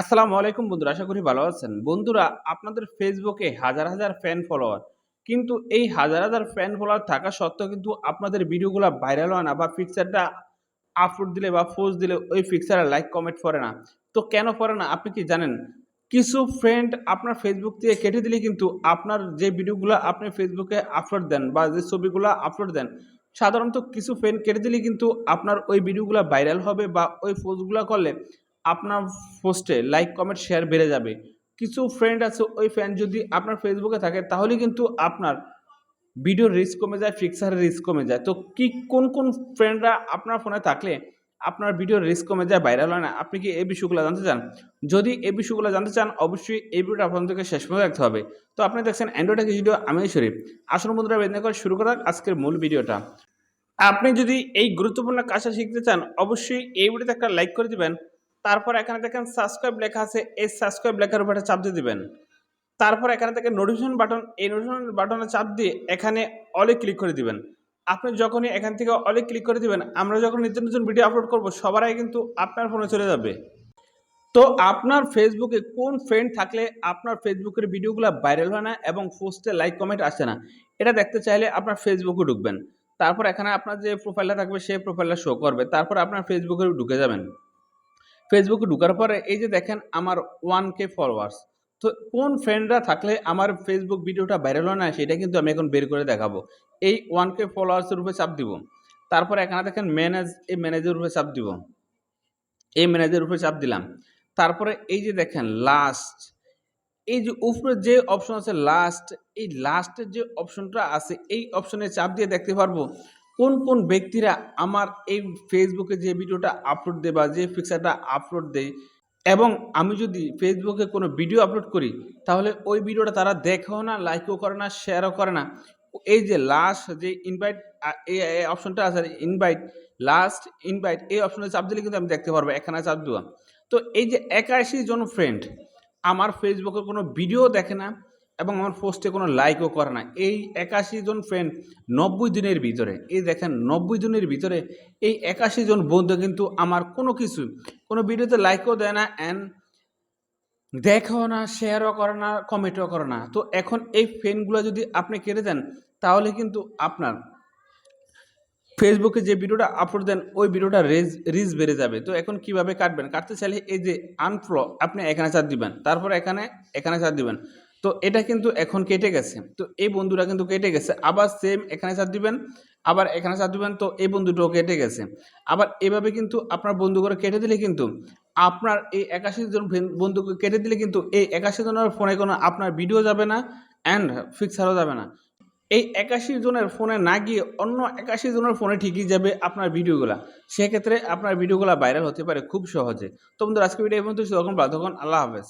আসসালামু আলাইকুম বন্ধুরা, আশা করি ভালো আছেন। বন্ধুরা, আপনাদের ফেসবুকে হাজার হাজার ফ্যান ফলোয়ার কিন্তু এই হাজার হাজার ফ্যান ফলোয়ার থাকা সত্ত্বেও কিন্তু আপনাদের ভিডিওগুলো ভাইরাল হয় না বা পিকচারটা আপলোড দিলে বা পোস্ট দিলে ওই পিকচারে লাইক কমেন্ট করে না। তো কেন করে না, আপনি কি জানেন? কিছু ফ্রেন্ড আপনার ফেসবুক থেকে কেটে দিলে কিন্তু আপনার যে ভিডিওগুলো আপনি ফেসবুকে আপলোড দেন বা যে ছবিগুলো আপলোড দেন, সাধারণত কিছু ফ্রেন্ড কেটে দিলে কিন্তু আপনার ওই ভিডিওগুলো ভাইরাল হবে বা ওই পোস্টগুলো করলে আপনার পোস্টে লাইক কমেন্ট শেয়ার বেড়ে যাবে। কিছু ফ্রেন্ড আছে, ওই ফ্যান যদি আপনার ফেসবুকে থাকে তাহলে কিন্তু আপনার ভিডিওর রিস্ক কমে যায় ফিক্সারের রিস্ক কমে যায়। তো কি, কোন কোন ফ্রেন্ডরা আপনার ফোনে থাকলে আপনার ভিডিওর রিস্ক কমে যায় ভাইরাল হয় না? আপনি কি এই বিষয়গুলো জানতে চান? যদি এই বিষয়গুলো জানতে চান, অবশ্যই এই ভিডিওটা থেকে শেষ পর্যন্ত দেখতে হবে। তো আপনি দেখছেন অ্যান্ড্রয়েড ভিডিও আমি শরীফ আসল বন্ধুরা বেদনা করে শুরু করার আজকের মূল ভিডিওটা আপনি যদি এই গুরুত্বপূর্ণ কাজটা শিখতে চান, অবশ্যই এই ভিডিওতে একটা লাইক করে দিবেন। তারপর এখানে দেখেন সাবস্ক্রাইব লেখা আছে, এই সাবস্ক্রাইব লেখার উপরে চাপ দিয়ে দিবেন। তারপর এখানে থেকে নোটিফিকেশন বাটন এই নোটিফিকেশন বাটনে চাপ দিয়ে এখানে অলে ক্লিক করে দিবেন। আপনি যখনই এখান থেকে অলে ক্লিক করে দিবেন, আমরা যখন নিত্য নতুন ভিডিও আপলোড করব, সবার আগে কিন্তু আপনার ফোনে চলে যাবে। তো আপনার ফেসবুকে কোন ফ্রেন্ড থাকলে আপনার ফেসবুকের ভিডিওগুলো ভাইরাল হয় না এবং পোস্টে লাইক কমেন্ট আসে না? এটা দেখতে চাইলে আপনার ফেসবুকে ঢুকবেন। তারপর এখানে আপনার যে প্রোফাইলটা থাকবে, সেই প্রোফাইলটা শো করবে। তারপর আপনার ফেসবুকে ঢুকে যাবেন। ফেসবুকে ঢুকার পরে এই যে দেখেন আমার ওয়ান কে ফলোয়ার্স তো কোন ফ্রেন্ডরা থাকলে আমার ফেসবুক ভিডিওটা ভাইরাল হয় না সেটা কিন্তু আমি এখন বের করে দেখাবো। এই ওয়ান কে ফলোয়ার্সের উপরে চাপ দিব। তারপর এখানে দেখেন ম্যানেজ এই ম্যানেজের উপরে চাপ দিব। এই ম্যানেজের উপরে চাপ দিলাম। তারপরে এই যে দেখেন লাস্ট এই যে উপরে যে অপশন আছে লাস্ট এই লাস্টের যে অপশনটা আছে, এই অপশনে চাপ দিয়ে দেখতে পারব। কোন কোন ব্যক্তিরা আমার এই ফেসবুকে যে ভিডিওটা আপলোড দেয় বা যে পিকচারটা আপলোড দেয় এবং আমি যদি ফেসবুকে কোনো ভিডিও আপলোড করি, তাহলে ওই ভিডিওটা তারা দেখেও না লাইকও করে না শেয়ারও করে না। এই যে লাস্ট যে ইনভাইট এই অপশনটা আছে ইনভাইট লাস্ট ইনভাইট এই অপশনে চাপ দিলে কিন্তু আমি দেখতে পারব, এখানে চাপ দেওয়া। তো এই যে একাশি জন ফ্রেন্ড আমার ফেসবুকে কোনো ভিডিও দেখে না এবং আমার পোস্টে কোনো লাইকও করে না। এই একাশি জন ফ্রেন্ড নব্বই দিনের ভিতরে, এই দেখেন নব্বই দিনের ভিতরে, এই একাশি জন বন্ধু কিন্তু আমার কোনো কিছু, কোনো ভিডিওতে লাইকও দেয় না অ্যান্ড দেখেও না শেয়ারও করে না কমেন্টও করে না। তো এখন এই ফ্রেন্ডগুলো যদি আপনি কেটে দেন, তাহলে কিন্তু আপনার ফেসবুকে যে ভিডিওটা আপলোড দেন, ওই ভিডিওটা রেজ রিচ বেড়ে যাবে। তো এখন কীভাবে কাটবেন? কাটতে চাইলে এই যে আনফ্লো আপনি এখানে চার দিবেন, তারপর এখানে এখানে চার দিবেন। তো এটা কিন্তু এখন কেটে গেছে। তো এই বন্ধুটা কিন্তু কেটে গেছে। আবার সেম এখানে চার দিবেন, আবার এখানে চার দিবেন, তো এই বন্ধুটাও কেটে গেছে। আবার এভাবে কিন্তু আপনার বন্ধু করে কেটে দিলে কিন্তু আপনার এই একাশি জন বন্ধুকে কেটে দিলে কিন্তু এই একাশি জনের ফোনে কোনো আপনার ভিডিও যাবে না অ্যান্ড ফিক্সারও যাবে না। এই একাশি জনের ফোনে না গিয়ে অন্য একাশি জনের ফোনে ঠিকই যাবে আপনার ভিডিওগুলো। সেক্ষেত্রে আপনার ভিডিওগুলো ভাইরাল হতে পারে খুব সহজে। তো বন্ধুরা আজকে ভিডিও পর্যন্ত তখন তখন আল্লাহ হাফেজ।